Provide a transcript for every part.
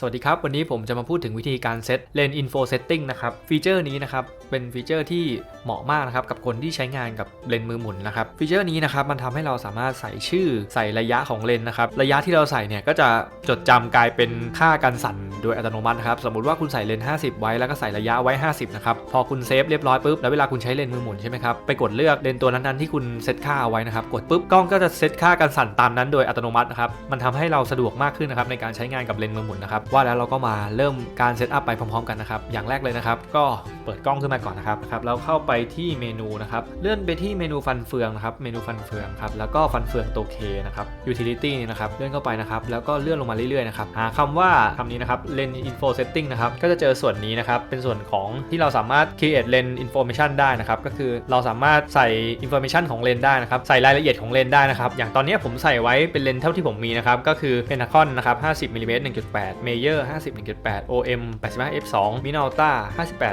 สวัสดีครับ วันนี้ผมจะมาพูดถึงวิธีการเซตเลน info setting นะครับฟีเจอร์นี้นะครับเป็นฟีเจอร์ที่เหมาะมากนะครับกับคนที่ใช้งานกับเลนส์มือหมุนนะครับฟีเจอร์นี้นะครับมันทำให้เราสามารถใส่ชื่อใส่ระยะของเลนส์นะครับระยะที่เราใส่เนี่ยก็จะจดจำกลายเป็นค่าการสั่นโดยอัตโนมัตินะครับสมมติว่าคุณใส่เลนส์50 ไว้แล้วก็ใส่ระยะไว้ 50นะครับพอคุณเซฟเรียบร้อยปุ๊บแล้วเวลาคุณใช้เลนส์มือหมุนใช่ไหมครับไปกดเลือกเลนส์ตัวนั้นๆที่คุณเซตค่าเอาไว้นะครับกดปุ๊บกล้องก็จะเซตค่าการสั่นตามนั้นโดยอัตโนมัตินะครับมันทำให้เราสะดวกมากขึ้นนะครับในการใช้งานกับเลนส์มือหมุนนะครับว่าแล้วเราก็มาเริ่มการเซตอัพไปพร้อมๆ กันนะครับ อย่างแรกเลยนะครับ ก็เปิดกล้องขึ้นมาก่อนนะครับครับแล้วเข้าไปที่เมนูนะครับ เลื่อนไปที่เมนูฟันเฟืองนะครับ เมนูฟันเฟืองครับ แล้วก็ฟันเฟืองตัว K นะครับ utility นะครับ เลื่อนเข้าไปนะครับ แล้วก็เลื่อนลงมาเรื่อยๆนะครับ หาคำว่าคำนี้นะครับ lens info setting นะครับ ก็จะเจอส่วนนี้นะครับ เป็นส่วนของที่เราสามารถ create lens information ได้นะครับ ก็คือเราสามารถใส่ information ของเลนส์ได้นะครับ ใส่รายละเอียดของเลนส์ได้นะครับ อย่างตอนนี้ผมใส่ไว้เป็นเลนเท่าที่ผมมีนะครับ ก็คือ Pentacon นะครับ50 mm 1.8 Mayer 50 1.8 Player 50.8 OM 85 f2 Minolta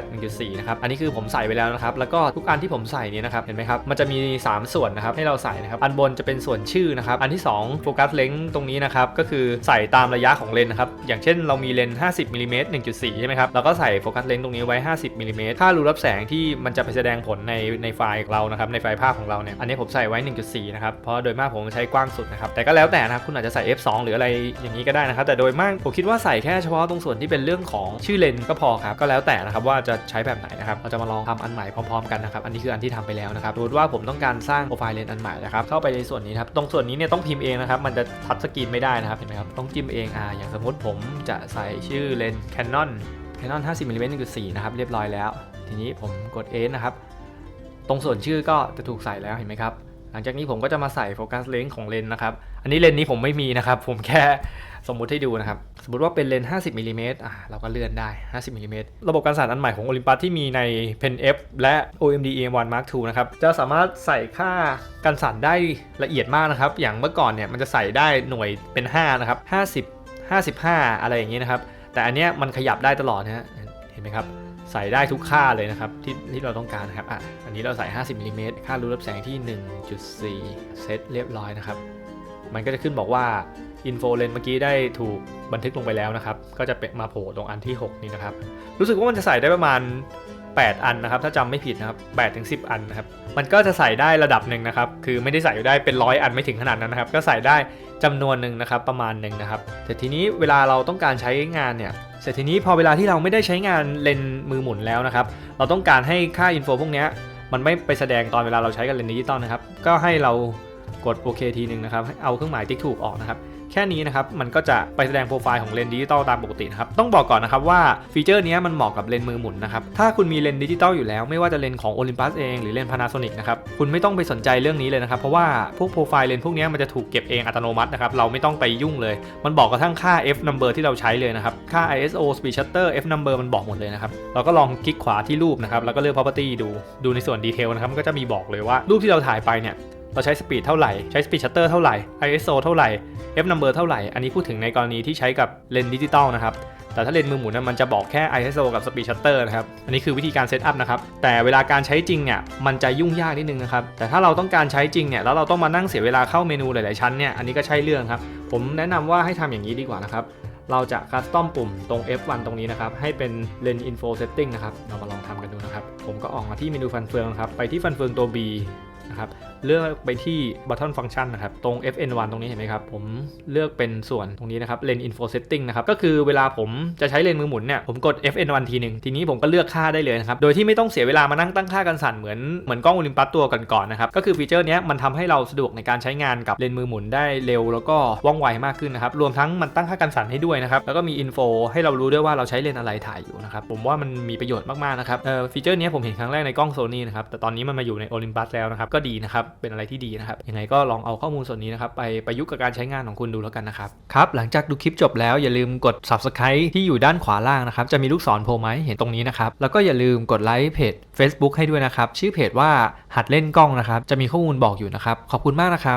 58.4 นะครับ อันนี้คือผมใส่ไว้แล้วนะครับ แล้วก็ทุกอันที่ผมใส่นี่ยนะครับ เห็นไหมครับ มันจะมี 3 ส่วนนะครับ ให้เราใส่นะครับ อันบนจะเป็นส่วนชื่อนะครับ อันที่2โฟกัสเลนส์ตรงนี้นะครับ ก็คือใส่ตามระยะของเลนส์นะครับ อย่างเช่นเรามีเลนส์50 mm 1.4 ใช่ไหมครับ เราก็ใส่โฟกัสเลนส์ตรงนี้ไว้ 50 mm ค่ารูรับแสงที่มันจะไปแสดงผลในในไฟล์ของเรานะครับ ในไฟล์ภาพของเราเนี่ย อันนี้ผมใส่ไว้ 1.4 นะครับ เพราะโดยมากผมใช้กว้างสุดนะครับ แต่ก็แล้วแต่นะครับ คุณอาจจะใส่ f2 หรืออะไรอย่างนี้ก็ได้นะครับ แต่โดยมากผมคิดว่าใส่แค่เฉพาะตรงส่วนที่เป็นเรื่องของชื่อเลนก็พอครับก็แล้วแต่นะครับว่าจะใช้แบบไหนนะครับเราจะมาลองทำอันใหม่พร้อมๆกันนะครับอันนี้คืออันที่ทำไปแล้วนะครับสมมติว่าผมต้องการสร้างโปรไฟล์เลนอันใหม่นะครับเข้าไปในส่วนนี้ครับตรงส่วนนี้เนี่ยต้องพิมพ์เองนะครับมันจะทัชสกรีนไม่ได้นะครับเห็นไหมครับต้องจิ้มเองอ่าอย่างสมมติผมจะใส่ชื่อเลนส์ Canon Canon 50 mm 1.4นะครับเรียบร้อยแล้ว ทีนี้ผมกด S นะครับตรงส่วนชื่อก็จะถูกใส่แล้วเห็นไหมครับ หลังจากนี้ผมก็จะมาใส่โฟกัสเลนส์ของเลนนะครับ อันนี้เลนส์นี้ผมไม่มีนะครับ ผมแค่ สมมุติให้ดูนะครับ สมมติว่าเป็นเลนส์50มิลลิเมตรอะเราก็เลื่อนได้ 50มิลลิเมตรระบบการสั่นอันใหม่ของ Olympus ที่มีใน Pen F และ OMD EM1 Mark II นะครับ จะสามารถใส่ค่าการสั่นได้ละเอียดมากนะครับ อย่างเมื่อก่อนเนี่ยมันจะใส่ได้หน่วยเป็น 5 นะครับ 50 55 อะไรอย่างนี้นะครับ แต่อันเนี้ยมันขยับได้ตลอดนะฮะเห็นไหมครับใส่ได้ทุกค่าเลยนะครับที่ที่เราต้องการนะครับอะอันนี้เราใส่ 50มิลลิเมตรค่ารูรับแสงที่ 1.4 เซตเรียบร้อยนะครับ มันก็จะขึ้นบอกว่า อินโฟเลนเมื่อกี้ได้ถูกบันทึกลงไปแล้วนะครับ ก็จะเป็นมาโผล่ตรงอันที่ 6 นี้นะครับ รู้สึกว่ามันจะใส่ได้ประมาณ 8 อันนะครับ ถ้าจำไม่ผิดนะครับ8ถึง10 อันนะครับ มันก็จะใส่ได้ระดับหนึ่งนะครับ คือไม่ได้ใส่ได้เป็นร้อยอันไม่ถึงขนาดนั้นนะครับ ก็ใส่ได้จำนวนหนึ่งนะครับประมาณหนึ่งนะครับ แต่ทีนี้เวลาเราต้องการใช้งานเนี่ยเสร็จทีนี้พอเวลาที่เราไม่ได้ใช้งานเลนมือหมุนแล้วนะครับ เราต้องการให้ค่าอินโฟพวกนี้มันไม่ไปแสดงตอนเวลาเราใช้กับเลนดิจิตอลนะครับ ก็ให้เรากดโอเคทีหนึ่งนะครับ เอาเครื่องหมายติ๊กถูกออกนะครับ ค่นี้นะครับมันก็จะไปแสดงโปรไฟล์ของเลนส์ดิจิตอลตามปกตินะครับต้องบอกก่อนนะครับว่าฟีเจอร์นี้มันเหมาะกับเลนส์มือหมุนนะครับถ้าคุณมีเลนส์ดิจิตอลอยู่แล้วไม่ว่าจะเลนส์ของ Olympus เองหรือเลนส์ Panasonic นะครับคุณไม่ต้องไปสนใจเรื่องนี้เลยนะครับเพราะว่าพวกโปรไฟล์เลนส์พวกนี้มันจะถูกเก็บเองอัตโนมัตินะครับเราไม่ต้องไปยุ่งเลย มันบอกกระทั่งค่า f number ที่เราใช้เลยนะครับค่า ISO speed shutter f number มันบอกหมดเลยนะครับเราก็ลองคลิกขวาที่รูปนะครับแล้วก็เลือก property ดูดูในส่วนดีเทลนะครับมันก็จะมีบอกเลยว่ารูปที่เราถ่ายไปเนี่ย เราใช้สปีดเท่าไหร่ ใช้สปีดชัตเตอร์เท่าไหร่ ISO เท่าไหร่ F number เท่าไหร่ อันนี้พูดถึงในกรณีที่ใช้กับเลนส์ดิจิตอลนะครับ แต่ถ้าเลนส์มือหมุนนะมันจะบอกแค่ ISO กับ Speed Shutter นะครับ อันนี้คือวิธีการเซตอัพนะครับ แต่เวลาการใช้จริงเนี่ย มันจะยุ่งยากนิดนึงนะครับ แต่ถ้าเราต้องการใช้จริงเนี่ย แล้วเราต้องมานั่งเสียเวลาเข้าเมนูหลายๆชั้นเนี่ย อันนี้ก็ใช่เรื่องครับ ผมแนะนำว่าให้ทำอย่างนี้ดีกว่านะครับ เราจะคัสตอมปุ่มตรง F1 ตรงนี้นะครับ ให้เป็น Lens Info Setting นะครับ เรามาลองทำกันดูนะครับ ผมก็ออกมาที่เมนูฟันเฟืองครับ ไปที่ฟันเฟืองตัว B นะครับ เลือกไปที่ button function นะครับ ตรง fn1 ตรงนี้เห็นไหมครับ ผมเลือกเป็นส่วนตรงนี้นะครับ lens info setting นะครับ ก็คือเวลาผมจะใช้เลนมือหมุนเนี่ย ผมกด fn1 ทีหนึ่งทีนี้ผมก็เลือกค่าได้เลยนะครับ โดยที่ไม่ต้องเสียเวลามานั่งตั้งค่ากันสั่นเหมือนเหมือนกล้องโอลิมปัสตัวก่อนๆนะครับ ก็คือฟีเจอร์นี้มันทำให้เราสะดวกในการใช้งานกับเลนมือหมุนได้เร็ว แล้วก็ว่องไวมากขึ้นนะครับ รวมทั้งมันตั้งค่ากันสั่นให้ด้วยนะครับ แล้วก็มีอินโฟให้เรารู้ด้วยว่าเราใช้เลนอะไรถ่ายอยู่นะครับ ผมว่ามันมีประโยชน์มากๆนะครับ เอ่อฟีเจอร์นี้ผมเห็นครั้งแรกในกล้องโซนี่นะครับ แต่ตอนนี้มันมาอยู่ในโอลิมปัสแล้วนะครับ ก็ดีนะครับเป็นอะไรที่ดีนะครับยังไงก็ลองเอาข้อมูลส่วนนี้นะครับไปประยุกต์กับการใช้งานของคุณดูแล้วกันนะครับครับหลังจากดูคลิปจบแล้วอย่าลืมกด subscribe ที่อยู่ด้านขวาล่างนะครับจะมีลูกศรโผล่มาให้เห็นตรงนี้นะครับแล้วก็อย่าลืมกดไลค์เพจ Facebook ให้ด้วยนะครับชื่อเพจว่าหัดเล่นกล้องนะครับจะมีข้อมูลบอกอยู่นะครับขอบคุณมากนะครับ